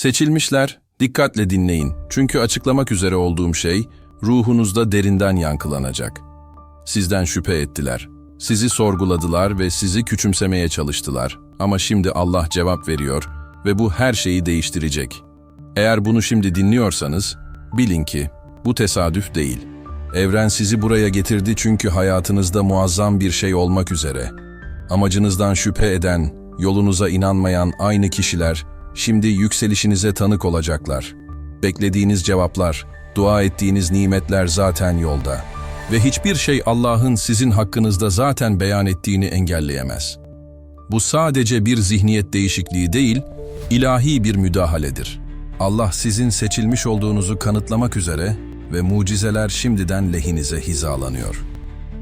Seçilmişler, dikkatle dinleyin. Çünkü açıklamak üzere olduğum şey ruhunuzda derinden yankılanacak. Sizden şüphe ettiler. Sizi sorguladılar ve sizi küçümsemeye çalıştılar. Ama şimdi Allah cevap veriyor ve bu her şeyi değiştirecek. Eğer bunu şimdi dinliyorsanız, bilin ki bu tesadüf değil. Evren sizi buraya getirdi çünkü hayatınızda muazzam bir şey olmak üzere. Amacınızdan şüphe eden, yolunuza inanmayan aynı kişiler şimdi yükselişinize tanık olacaklar. Beklediğiniz cevaplar, dua ettiğiniz nimetler zaten yolda. Ve hiçbir şey Allah'ın sizin hakkınızda zaten beyan ettiğini engelleyemez. Bu sadece bir zihniyet değişikliği değil, ilahi bir müdahaledir. Allah sizin seçilmiş olduğunuzu kanıtlamak üzere ve mucizeler şimdiden lehinize hizalanıyor.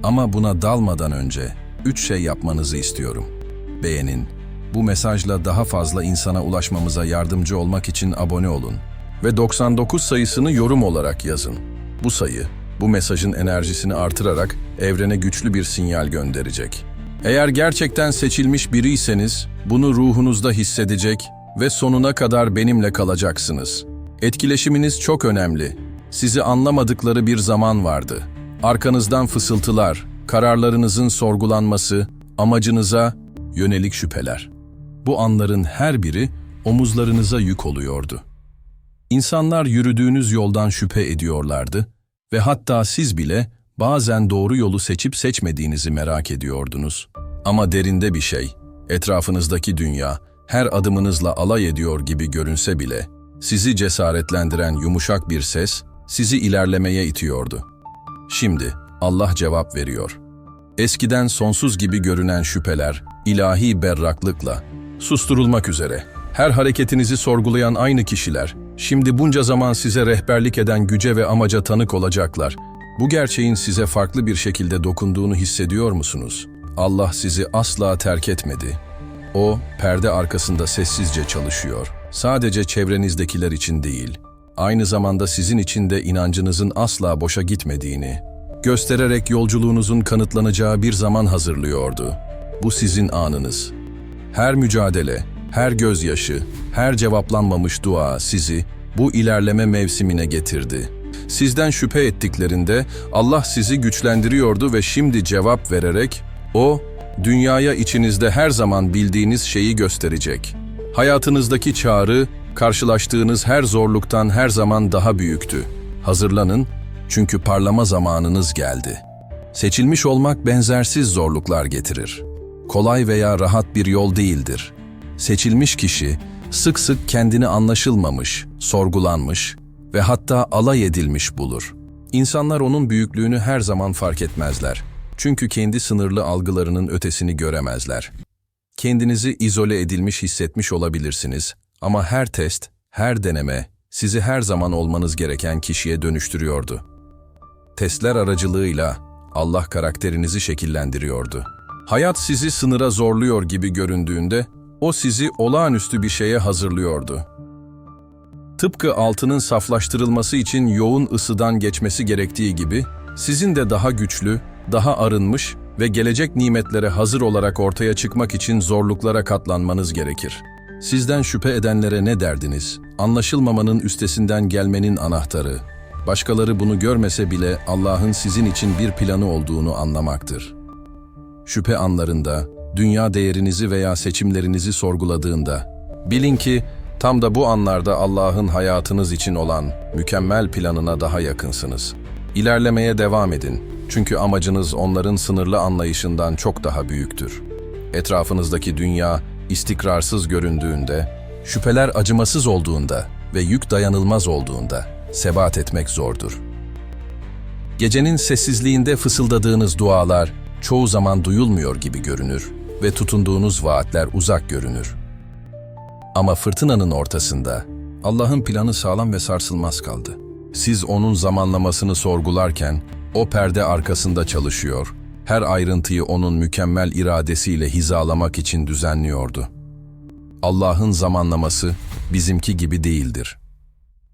Ama buna dalmadan önce üç şey yapmanızı istiyorum. Beğenin, bu mesajla daha fazla insana ulaşmamıza yardımcı olmak için abone olun ve 99 sayısını yorum olarak yazın. Bu sayı, bu mesajın enerjisini artırarak evrene güçlü bir sinyal gönderecek. Eğer gerçekten seçilmiş biriyseniz, bunu ruhunuzda hissedecek ve sonuna kadar benimle kalacaksınız. Etkileşiminiz çok önemli. Sizi anlamadıkları bir zaman vardı. Arkanızdan fısıltılar, kararlarınızın sorgulanması, amacınıza yönelik şüpheler. Bu anların her biri omuzlarınıza yük oluyordu. İnsanlar yürüdüğünüz yoldan şüphe ediyorlardı ve hatta siz bile bazen doğru yolu seçip seçmediğinizi merak ediyordunuz. Ama derinde bir şey, etrafınızdaki dünya her adımınızla alay ediyor gibi görünse bile, sizi cesaretlendiren yumuşak bir ses sizi ilerlemeye itiyordu. Şimdi Allah cevap veriyor. Eskiden sonsuz gibi görünen şüpheler, ilahi berraklıkla, susturulmak üzere. Her hareketinizi sorgulayan aynı kişiler, şimdi bunca zaman size rehberlik eden güce ve amaca tanık olacaklar. Bu gerçeğin size farklı bir şekilde dokunduğunu hissediyor musunuz? Allah sizi asla terk etmedi. O, perde arkasında sessizce çalışıyor. Sadece çevrenizdekiler için değil, aynı zamanda sizin için de inancınızın asla boşa gitmediğini, göstererek yolculuğunuzun kanıtlanacağı bir zaman hazırlıyordu. Bu sizin anınız. Her mücadele, her gözyaşı, her cevaplanmamış dua sizi bu ilerleme mevsimine getirdi. Sizden şüphe ettiklerinde Allah sizi güçlendiriyordu ve şimdi cevap vererek o dünyaya içinizde her zaman bildiğiniz şeyi gösterecek. Hayatınızdaki çağrı karşılaştığınız her zorluktan her zaman daha büyüktü. Hazırlanın çünkü parlama zamanınız geldi. Seçilmiş olmak benzersiz zorluklar getirir. Kolay veya rahat bir yol değildir. Seçilmiş kişi sık sık kendini anlaşılmamış, sorgulanmış ve hatta alay edilmiş bulur. İnsanlar onun büyüklüğünü her zaman fark etmezler. Çünkü kendi sınırlı algılarının ötesini göremezler. Kendinizi izole edilmiş hissetmiş olabilirsiniz ama her test, her deneme sizi her zaman olmanız gereken kişiye dönüştürüyordu. Testler aracılığıyla Allah karakterinizi şekillendiriyordu. Hayat sizi sınıra zorluyor gibi göründüğünde o sizi olağanüstü bir şeye hazırlıyordu. Tıpkı altının saflaştırılması için yoğun ısıdan geçmesi gerektiği gibi, sizin de daha güçlü, daha arınmış ve gelecek nimetlere hazır olarak ortaya çıkmak için zorluklara katlanmanız gerekir. Sizden şüphe edenlere ne derdiniz? Anlaşılmamanın üstesinden gelmenin anahtarı. Başkaları bunu görmese bile Allah'ın sizin için bir planı olduğunu anlamaktır. Şüphe anlarında, dünya değerinizi veya seçimlerinizi sorguladığında, bilin ki tam da bu anlarda Allah'ın hayatınız için olan mükemmel planına daha yakınsınız. İlerlemeye devam edin. Çünkü amacınız onların sınırlı anlayışından çok daha büyüktür. Etrafınızdaki dünya istikrarsız göründüğünde, şüpheler acımasız olduğunda ve yük dayanılmaz olduğunda sebat etmek zordur. Gecenin sessizliğinde fısıldadığınız dualar çoğu zaman duyulmuyor gibi görünür ve tutunduğunuz vaatler uzak görünür. Ama fırtınanın ortasında Allah'ın planı sağlam ve sarsılmaz kaldı. Siz onun zamanlamasını sorgularken o perde arkasında çalışıyor, her ayrıntıyı onun mükemmel iradesiyle hizalamak için düzenliyordu. Allah'ın zamanlaması bizimki gibi değildir.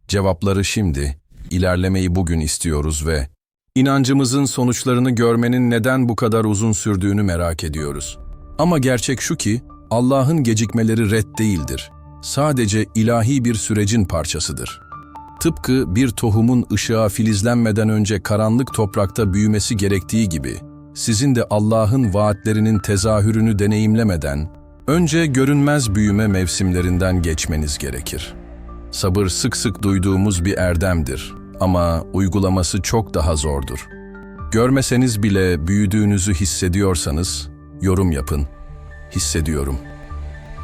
Cevapları şimdi, ilerlemeyi bugün istiyoruz ve inancımızın sonuçlarını görmenin neden bu kadar uzun sürdüğünü merak ediyoruz. Ama gerçek şu ki, Allah'ın gecikmeleri red değildir. sadece ilahi bir sürecin parçasıdır. Tıpkı bir tohumun ışığa filizlenmeden önce karanlık toprakta büyümesi gerektiği gibi, sizin de Allah'ın vaatlerinin tezahürünü deneyimlemeden, önce görünmez büyüme mevsimlerinden geçmeniz gerekir. Sabır sık sık duyduğumuz bir erdemdir ama uygulaması çok daha zordur. Görmeseniz bile büyüdüğünüzü hissediyorsanız, yorum yapın. Hissediyorum.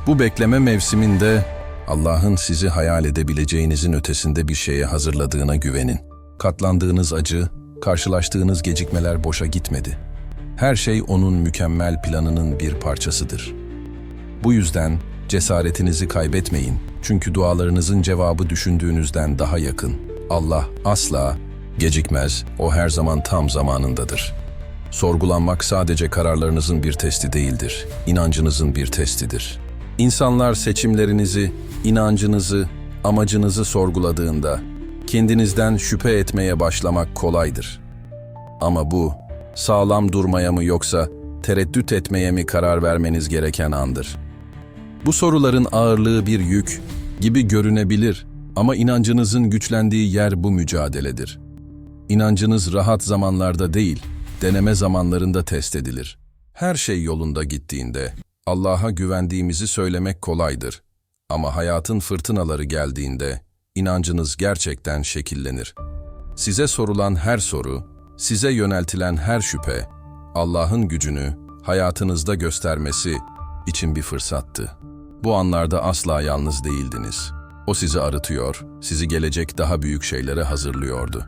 Bu bekleme mevsiminde Allah'ın sizi hayal edebileceğinizin ötesinde bir şeye hazırladığına güvenin. Katlandığınız acı, karşılaştığınız gecikmeler boşa gitmedi. Her şey onun mükemmel planının bir parçasıdır. Bu yüzden cesaretinizi kaybetmeyin. Çünkü dualarınızın cevabı düşündüğünüzden daha yakın. Allah asla gecikmez, o her zaman tam zamanındadır. Sorgulanmak sadece kararlarınızın bir testi değildir, inancınızın bir testidir. İnsanlar seçimlerinizi, inancınızı, amacınızı sorguladığında kendinizden şüphe etmeye başlamak kolaydır. Ama bu sağlam durmaya mı yoksa tereddüt etmeye mi karar vermeniz gereken andır. Bu soruların ağırlığı bir yük gibi görünebilir ama inancınızın güçlendiği yer bu mücadeledir. İnancınız rahat zamanlarda değil, deneme zamanlarında test edilir. Her şey yolunda gittiğinde Allah'a güvendiğimizi söylemek kolaydır. Ama hayatın fırtınaları geldiğinde inancınız gerçekten şekillenir. Size sorulan her soru, size yöneltilen her şüphe, Allah'ın gücünü hayatınızda göstermesi için bir fırsattı. Bu anlarda asla yalnız değildiniz. O sizi arıtıyor, sizi gelecek daha büyük şeylere hazırlıyordu.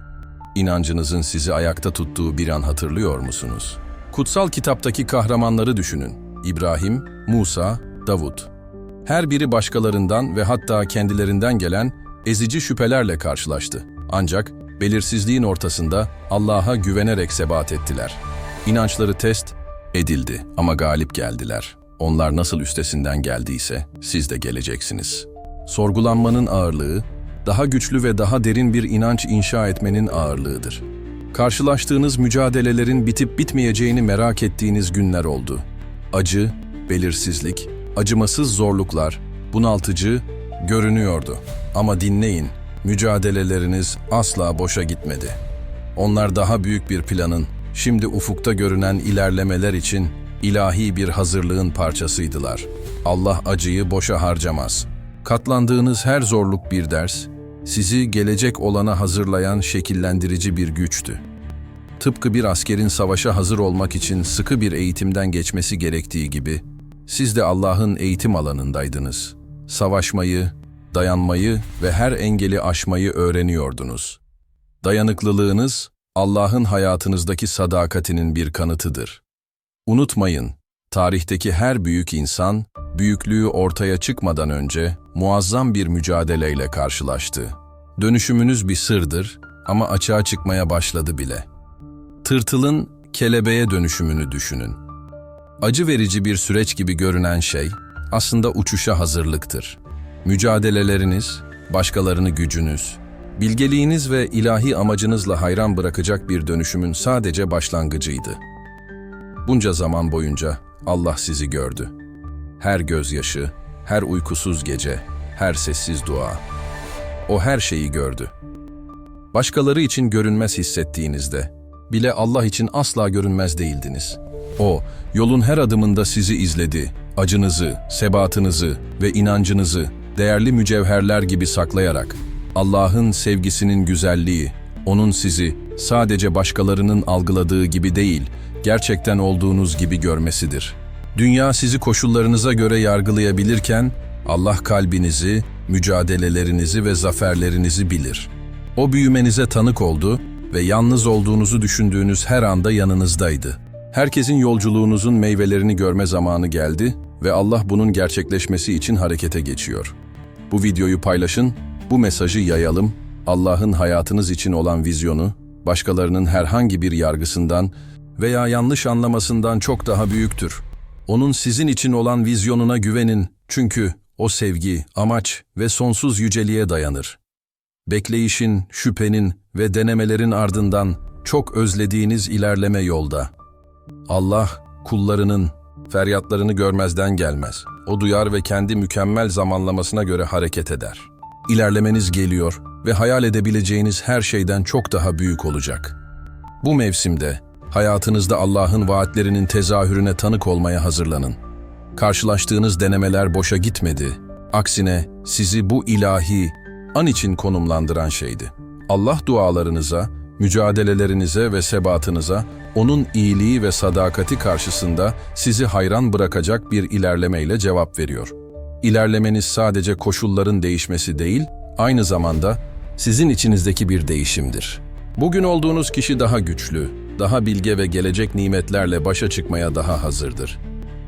İnancınızın sizi ayakta tuttuğu bir an hatırlıyor musunuz? Kutsal kitaptaki kahramanları düşünün. İbrahim, Musa, Davut. Her biri başkalarından ve hatta kendilerinden gelen ezici şüphelerle karşılaştı. Ancak belirsizliğin ortasında Allah'a güvenerek sebat ettiler. İnançları test edildi ama galip geldiler. Onlar nasıl üstesinden geldiyse siz de geleceksiniz. Sorgulanmanın ağırlığı, daha güçlü ve daha derin bir inanç inşa etmenin ağırlığıdır. Karşılaştığınız mücadelelerin bitip bitmeyeceğini merak ettiğiniz günler oldu. Acı, belirsizlik, acımasız zorluklar, bunaltıcı görünüyordu. Ama dinleyin, mücadeleleriniz asla boşa gitmedi. Onlar daha büyük bir planın, şimdi ufukta görünen ilerlemeler için ilahi bir hazırlığın parçasıydılar. Allah acıyı boşa harcamaz. Katlandığınız her zorluk bir ders, sizi gelecek olana hazırlayan şekillendirici bir güçtü. Tıpkı bir askerin savaşa hazır olmak için sıkı bir eğitimden geçmesi gerektiği gibi, siz de Allah'ın eğitim alanındaydınız. Savaşmayı, dayanmayı ve her engeli aşmayı öğreniyordunuz. Dayanıklılığınız, Allah'ın hayatınızdaki sadakatinin bir kanıtıdır. Unutmayın, tarihteki her büyük insan, büyüklüğü ortaya çıkmadan önce muazzam bir mücadeleyle karşılaştı. Dönüşümünüz bir sırdır ama açığa çıkmaya başladı bile. Tırtılın kelebeğe dönüşümünü düşünün. Acı verici bir süreç gibi görünen şey aslında uçuşa hazırlıktır. Mücadeleleriniz, başkalarını gücünüz, bilgeliğiniz ve ilahi amacınızla hayran bırakacak bir dönüşümün sadece başlangıcıydı. Bunca zaman boyunca Allah sizi gördü. Her gözyaşı, her uykusuz gece, her sessiz dua. O her şeyi gördü. Başkaları için görünmez hissettiğinizde, bile Allah için asla görünmez değildiniz. O, yolun her adımında sizi izledi, acınızı, sebatınızı ve inancınızı değerli mücevherler gibi saklayarak, Allah'ın sevgisinin güzelliği, O'nun sizi sadece başkalarının algıladığı gibi değil, gerçekten olduğunuz gibi görmesidir. Dünya sizi koşullarınıza göre yargılayabilirken, Allah kalbinizi, mücadelelerinizi ve zaferlerinizi bilir. O büyümenize tanık oldu ve yalnız olduğunuzu düşündüğünüz her anda yanınızdaydı. Herkesin yolculuğunuzun meyvelerini görme zamanı geldi ve Allah bunun gerçekleşmesi için harekete geçiyor. Bu videoyu paylaşın, bu mesajı yayalım, Allah'ın hayatınız için olan vizyonu, başkalarının herhangi bir yargısından veya yanlış anlamasından çok daha büyüktür. Onun sizin için olan vizyonuna güvenin çünkü o sevgi, amaç ve sonsuz yüceliğe dayanır. Bekleyişin, şüphenin ve denemelerin ardından çok özlediğiniz ilerleme yolda. Allah kullarının Feryatlarını görmezden gelmez. O duyar ve kendi mükemmel zamanlamasına göre hareket eder. İlerlemeniz geliyor ve hayal edebileceğiniz her şeyden çok daha büyük olacak. Bu mevsimde hayatınızda Allah'ın vaatlerinin tezahürüne tanık olmaya hazırlanın. Karşılaştığınız denemeler boşa gitmedi. Aksine sizi bu ilahi an için konumlandıran şeydi. Allah dualarınıza, mücadelelerinize ve sebatınıza, onun iyiliği ve sadakati karşısında sizi hayran bırakacak bir ilerlemeyle cevap veriyor. İlerlemeniz sadece koşulların değişmesi değil, aynı zamanda sizin içinizdeki bir değişimdir. Bugün olduğunuz kişi daha güçlü, daha bilge ve gelecek nimetlerle başa çıkmaya daha hazırdır.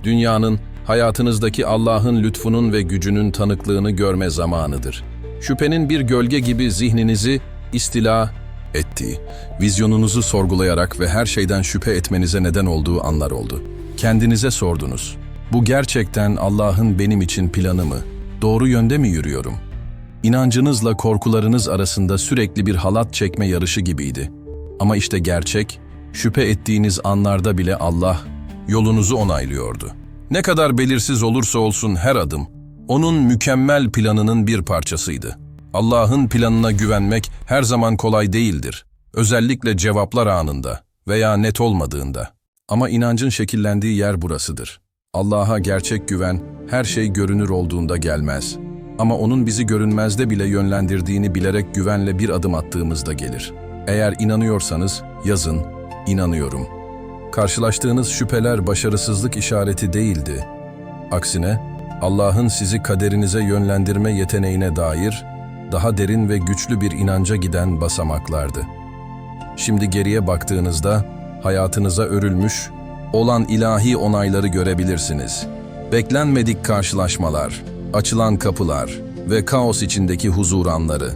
Dünyanın, hayatınızdaki Allah'ın lütfunun ve gücünün tanıklığını görme zamanıdır. Şüphenin bir gölge gibi zihninizi istila ettiği, vizyonunuzu sorgulayarak ve her şeyden şüphe etmenize neden olduğu anlar oldu. Kendinize sordunuz. Bu gerçekten Allah'ın benim için planı mı? Doğru yönde mi yürüyorum? İnancınızla korkularınız arasında sürekli bir halat çekme yarışı gibiydi. Ama işte gerçek, şüphe ettiğiniz anlarda bile Allah yolunuzu onaylıyordu. Ne kadar belirsiz olursa olsun her adım, onun mükemmel planının bir parçasıydı. Allah'ın planına güvenmek her zaman kolay değildir. Özellikle cevaplar anında veya net olmadığında. Ama inancın şekillendiği yer burasıdır. Allah'a gerçek güven her şey görünür olduğunda gelmez. Ama onun bizi görünmezde bile yönlendirdiğini bilerek güvenle bir adım attığımızda gelir. Eğer inanıyorsanız yazın, inanıyorum. Karşılaştığınız şüpheler başarısızlık işareti değildi. Aksine Allah'ın sizi kaderinize yönlendirme yeteneğine dair daha derin ve güçlü bir inanca giden basamaklardı. Şimdi geriye baktığınızda hayatınıza örülmüş olan ilahi onayları görebilirsiniz. Beklenmedik karşılaşmalar, açılan kapılar ve kaos içindeki huzur anları.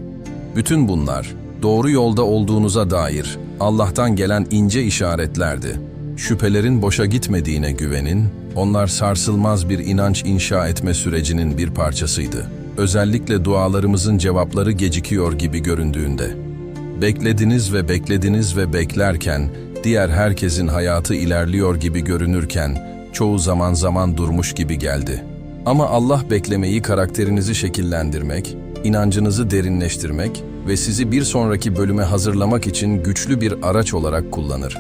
Bütün bunlar doğru yolda olduğunuza dair Allah'tan gelen ince işaretlerdi. Şüphelerin boşa gitmediğine güvenin, onlar sarsılmaz bir inanç inşa etme sürecinin bir parçasıydı. Özellikle dualarımızın cevapları gecikiyor gibi göründüğünde. Beklediniz ve beklediniz ve beklerken, diğer herkesin hayatı ilerliyor gibi görünürken, çoğu zaman zaman durmuş gibi geldi. Ama Allah beklemeyi karakterinizi şekillendirmek, inancınızı derinleştirmek ve sizi bir sonraki bölüme hazırlamak için güçlü bir araç olarak kullanır.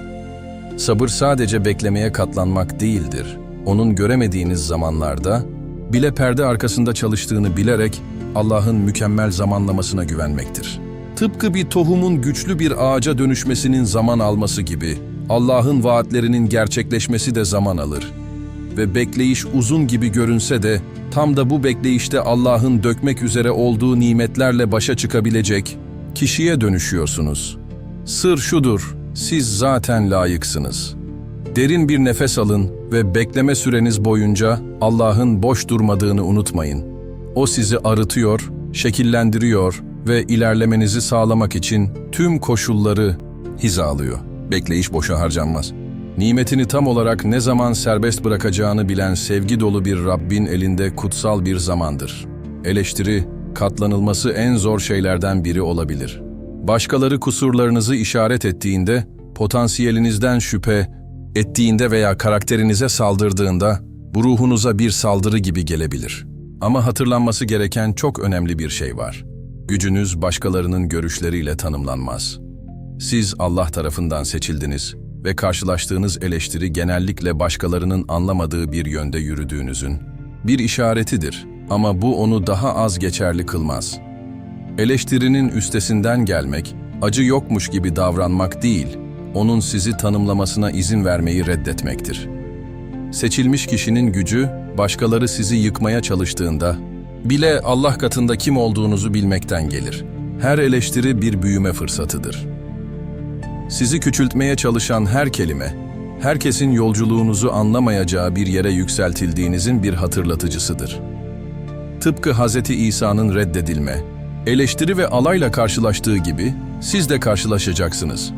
Sabır sadece beklemeye katlanmak değildir. Onun göremediğiniz zamanlarda bile perde arkasında çalıştığını bilerek Allah'ın mükemmel zamanlamasına güvenmektir. Tıpkı bir tohumun güçlü bir ağaca dönüşmesinin zaman alması gibi Allah'ın vaatlerinin gerçekleşmesi de zaman alır. Ve bekleyiş uzun gibi görünse de tam da bu bekleyişte Allah'ın dökmek üzere olduğu nimetlerle başa çıkabilecek kişiye dönüşüyorsunuz. Sır şudur, siz zaten layıksınız. Derin bir nefes alın ve bekleme süreniz boyunca Allah'ın boş durmadığını unutmayın. O sizi arıtıyor, şekillendiriyor ve ilerlemenizi sağlamak için tüm koşulları hizalıyor. Bekleyiş boşa harcanmaz. Nimetini tam olarak ne zaman serbest bırakacağını bilen sevgi dolu bir Rabbin elinde kutsal bir zamandır. Eleştiri, katlanılması en zor şeylerden biri olabilir. Başkaları kusurlarınızı işaret ettiğinde, potansiyelinizden şüphe ettiğinde veya karakterinize saldırdığında bu ruhunuza bir saldırı gibi gelebilir. Ama hatırlanması gereken çok önemli bir şey var. Gücünüz başkalarının görüşleriyle tanımlanmaz. Siz Allah tarafından seçildiniz ve karşılaştığınız eleştiri genellikle başkalarının anlamadığı bir yönde yürüdüğünüzün bir işaretidir ama bu onu daha az geçerli kılmaz. Eleştirinin üstesinden gelmek, acı yokmuş gibi davranmak değil, onun sizi tanımlamasına izin vermeyi reddetmektir. Seçilmiş kişinin gücü, başkaları sizi yıkmaya çalıştığında, bile Allah katında kim olduğunuzu bilmekten gelir. Her eleştiri bir büyüme fırsatıdır. Sizi küçültmeye çalışan her kelime, herkesin yolculuğunuzu anlamayacağı bir yere yükseltildiğinizin bir hatırlatıcısıdır. Tıpkı Hz. İsa'nın reddedilme, eleştiri ve alayla karşılaştığı gibi siz de karşılaşacaksınız.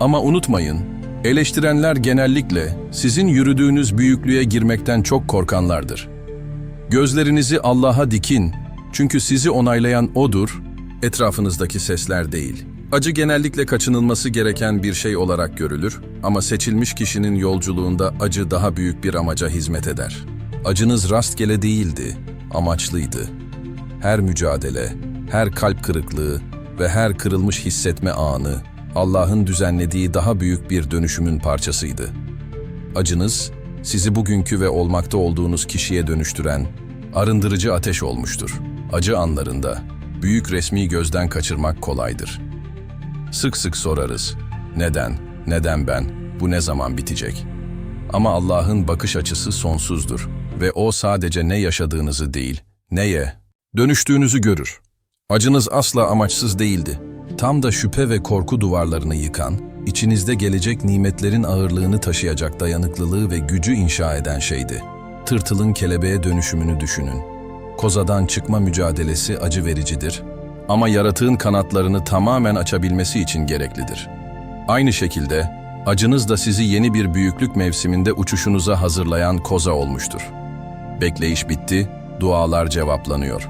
Ama unutmayın, eleştirenler genellikle sizin yürüdüğünüz büyüklüğe girmekten çok korkanlardır. Gözlerinizi Allah'a dikin çünkü sizi onaylayan O'dur, etrafınızdaki sesler değil. Acı genellikle kaçınılması gereken bir şey olarak görülür ama seçilmiş kişinin yolculuğunda acı daha büyük bir amaca hizmet eder. Acınız rastgele değildi, amaçlıydı. Her mücadele, her kalp kırıklığı ve her kırılmış hissetme anı Allah'ın düzenlediği daha büyük bir dönüşümün parçasıydı. Acınız, sizi bugünkü ve olmakta olduğunuz kişiye dönüştüren, arındırıcı ateş olmuştur. Acı anlarında, büyük resmi gözden kaçırmak kolaydır. Sık sık sorarız, neden, neden ben, bu ne zaman bitecek? Ama Allah'ın bakış açısı sonsuzdur ve O sadece ne yaşadığınızı değil, neye dönüştüğünüzü görür. Acınız asla amaçsız değildi. Tam da şüphe ve korku duvarlarını yıkan, içinizde gelecek nimetlerin ağırlığını taşıyacak dayanıklılığı ve gücü inşa eden şeydi. Tırtılın kelebeğe dönüşümünü düşünün. Kozadan çıkma mücadelesi acı vericidir ama yaratığın kanatlarını tamamen açabilmesi için gereklidir. Aynı şekilde acınız da sizi yeni bir büyüklük mevsiminde uçuşunuza hazırlayan koza olmuştur. Bekleyiş bitti, dualar cevaplanıyor.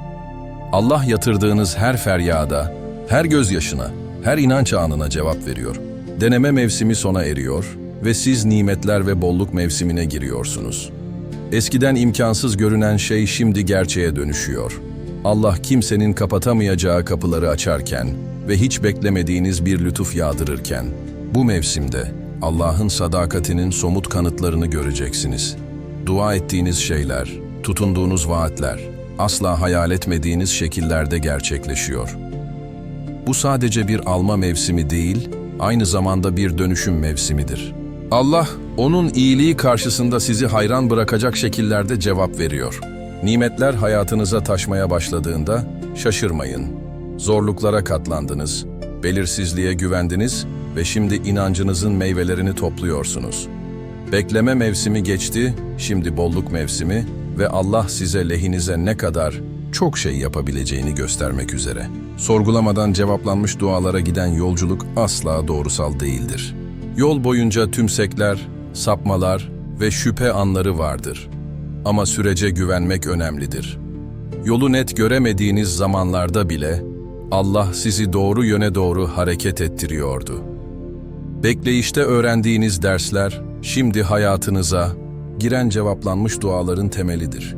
Allah yatırdığınız her feryada, her gözyaşına, her inanç anına cevap veriyor. Deneme mevsimi sona eriyor ve siz nimetler ve bolluk mevsimine giriyorsunuz. Eskiden imkansız görünen şey şimdi gerçeğe dönüşüyor. Allah kimsenin kapatamayacağı kapıları açarken ve hiç beklemediğiniz bir lütuf yağdırırken, bu mevsimde Allah'ın sadakatinin somut kanıtlarını göreceksiniz. Dua ettiğiniz şeyler, tutunduğunuz vaatler, asla hayal etmediğiniz şekillerde gerçekleşiyor. Bu sadece bir alma mevsimi değil, aynı zamanda bir dönüşüm mevsimidir. Allah, onun iyiliği karşısında sizi hayran bırakacak şekillerde cevap veriyor. Nimetler hayatınıza taşmaya başladığında şaşırmayın. Zorluklara katlandınız, belirsizliğe güvendiniz ve şimdi inancınızın meyvelerini topluyorsunuz. Bekleme mevsimi geçti, şimdi bolluk mevsimi ve Allah size lehinize ne kadar çok şey yapabileceğini göstermek üzere. Sorgulamadan cevaplanmış dualara giden yolculuk asla doğrusal değildir. Yol boyunca tümsekler, sapmalar ve şüphe anları vardır. Ama sürece güvenmek önemlidir. Yolu net göremediğiniz zamanlarda bile Allah sizi doğru yöne doğru hareket ettiriyordu. Bekleyişte öğrendiğiniz dersler şimdi hayatınıza giren cevaplanmış duaların temelidir.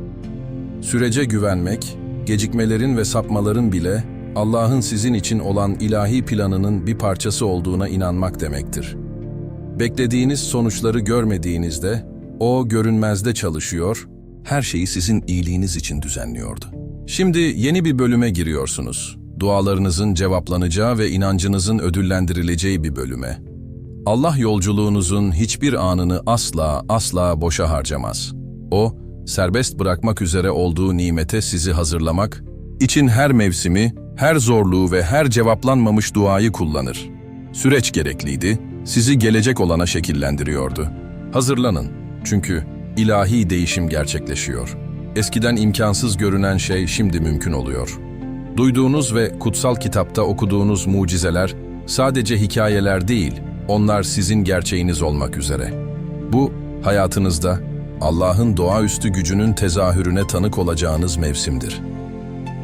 Sürece güvenmek, gecikmelerin ve sapmaların bile Allah'ın sizin için olan ilahi planının bir parçası olduğuna inanmak demektir. Beklediğiniz sonuçları görmediğinizde o görünmezde çalışıyor, her şeyi sizin iyiliğiniz için düzenliyordu. Şimdi yeni bir bölüme giriyorsunuz. Dualarınızın cevaplanacağı ve inancınızın ödüllendirileceği bir bölüme. Allah yolculuğunuzun hiçbir anını asla asla boşa harcamaz. O, serbest bırakmak üzere olduğu nimete sizi hazırlamak, için her mevsimi, her zorluğu ve her cevaplanmamış duayı kullanır. Süreç gerekliydi, sizi gelecek olana şekillendiriyordu. Hazırlanın, çünkü ilahi değişim gerçekleşiyor. Eskiden imkansız görünen şey şimdi mümkün oluyor. Duyduğunuz ve kutsal kitapta okuduğunuz mucizeler sadece hikayeler değil, onlar sizin gerçeğiniz olmak üzere. Bu, hayatınızda Allah'ın doğaüstü gücünün tezahürüne tanık olacağınız mevsimdir.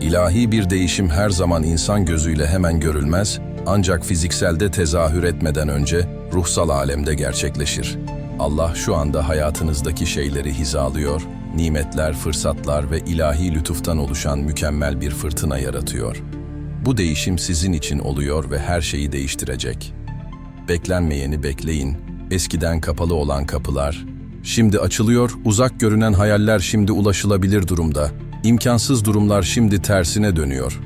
İlahi bir değişim her zaman insan gözüyle hemen görülmez, ancak fizikselde tezahür etmeden önce ruhsal alemde gerçekleşir. Allah şu anda hayatınızdaki şeyleri hizalıyor, nimetler, fırsatlar ve ilahi lütuftan oluşan mükemmel bir fırtına yaratıyor. Bu değişim sizin için oluyor ve her şeyi değiştirecek. Beklenmeyeni bekleyin. Eskiden kapalı olan kapılar, şimdi açılıyor, uzak görünen hayaller şimdi ulaşılabilir durumda. İmkansız durumlar şimdi tersine dönüyor.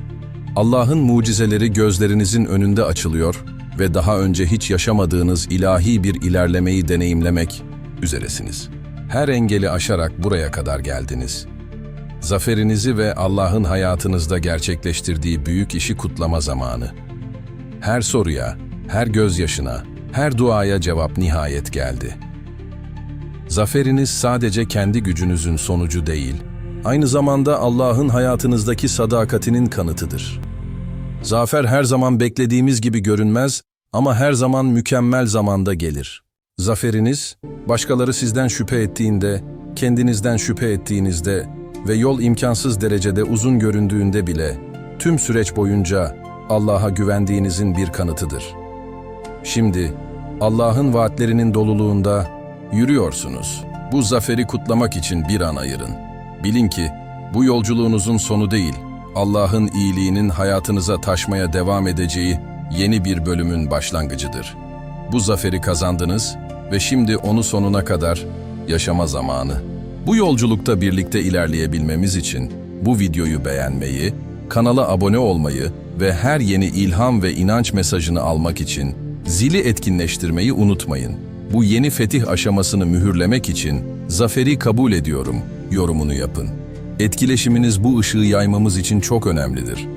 Allah'ın mucizeleri gözlerinizin önünde açılıyor ve daha önce hiç yaşamadığınız ilahi bir ilerlemeyi deneyimlemek üzeresiniz. Her engeli aşarak buraya kadar geldiniz. Zaferinizi ve Allah'ın hayatınızda gerçekleştirdiği büyük işi kutlama zamanı. Her soruya, her gözyaşına, her duaya cevap nihayet geldi. Zaferiniz sadece kendi gücünüzün sonucu değil, aynı zamanda Allah'ın hayatınızdaki sadakatinin kanıtıdır. Zafer her zaman beklediğimiz gibi görünmez ama her zaman mükemmel zamanda gelir. Zaferiniz, başkaları sizden şüphe ettiğinde, kendinizden şüphe ettiğinizde ve yol imkansız derecede uzun göründüğünde bile, tüm süreç boyunca Allah'a güvendiğinizin bir kanıtıdır. Şimdi Allah'ın vaatlerinin doluluğunda yürüyorsunuz. Bu zaferi kutlamak için bir an ayırın. Bilin ki bu yolculuğunuzun sonu değil, Allah'ın iyiliğinin hayatınıza taşmaya devam edeceği yeni bir bölümün başlangıcıdır. Bu zaferi kazandınız ve şimdi onu sonuna kadar yaşama zamanı. Bu yolculukta birlikte ilerleyebilmemiz için bu videoyu beğenmeyi, kanala abone olmayı ve her yeni ilham ve inanç mesajını almak için zili etkinleştirmeyi unutmayın. Bu yeni fetih aşamasını mühürlemek için zaferi kabul ediyorum yorumunu yapın. Etkileşiminiz bu ışığı yaymamız için çok önemlidir.